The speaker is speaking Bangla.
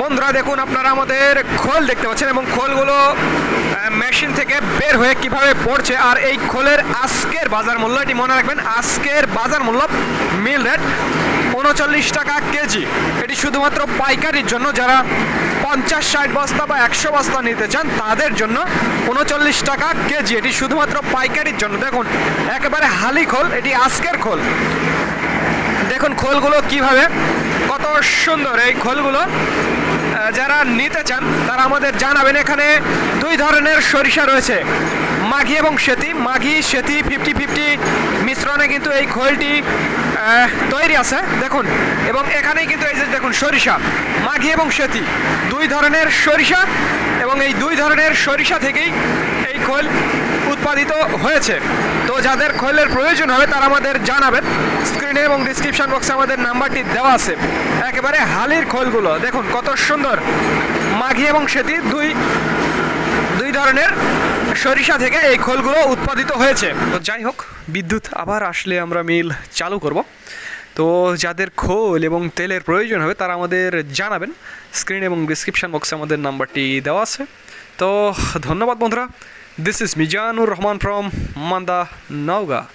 বন্ধুরা, দেখুন আপনারা আমাদের খোল দেখতে পাচ্ছেন এবং খোলগুলো মেশিন থেকে বের হয়ে কীভাবে পড়ছে আর এই খোলের আজকের বাজার মূল্য এটি মনে রাখবেন, আজকের বাজার মূল্য মিল রেট উনচল্লিশ টাকা কেজি। এটি শুধুমাত্র পাইকারির জন্য, যারা পঞ্চাশ, ষাট বস্তা বা একশো বস্তা নিতে চান, তাদের জন্য উনচল্লিশ টাকা কেজি। এটি শুধুমাত্র পাইকারির জন্য। দেখুন, একেবারে হালি খোল, এটি আজকের খোল। দেখুন খোলগুলো কীভাবে কত সুন্দর এই খোলগুলো। যারা নিতে চান, তারা আমাদের জানাবেন, এখানে দুই ধরনের সরিষা রয়েছে। মাঘি এবং সেতি। মাঘি সেতি ফিফটি ফিফটি মিশ্রণে কিন্তু এই খোলটি তৈরি আছে। দেখুন, এবং এখানেই কিন্তু এই যে দেখুন, সরিষা। মাঘি এবং সেতি, দুই ধরনের সরিষা, এবং এই দুই ধরনের সরিষা থেকেই এই খোল উৎপাদিত হয়েছে। তো যাদের খৈলের প্রয়োজন হবে, তারা আমাদের জানাবেন। স্ক্রিনে এবং ডিসক্রিপশন বক্সে আমাদের নাম্বারটি দেওয়া আছে। একেবারে হালির খোলগুলো। দেখুন, কত সুন্দর। মাঘি এবং সেতি দুই দুই ধরনের সরিষা থেকে এই খোলগুলো উৎপাদিত হয়েছে। তো যাই হোক, বিদ্যুৎ আবার আসলে আমরা মিল চালু করব। তো যাদের খোল এবং তেলের প্রয়োজন হবে, তারা আমাদের জানাবেন। স্ক্রিন এবং ডিসক্রিপশন বক্সে আমাদের নাম্বারটি দেওয়া আছে। তো ধন্যবাদ বন্ধুরা। This is Mijanur Rahman from Manda Nauga.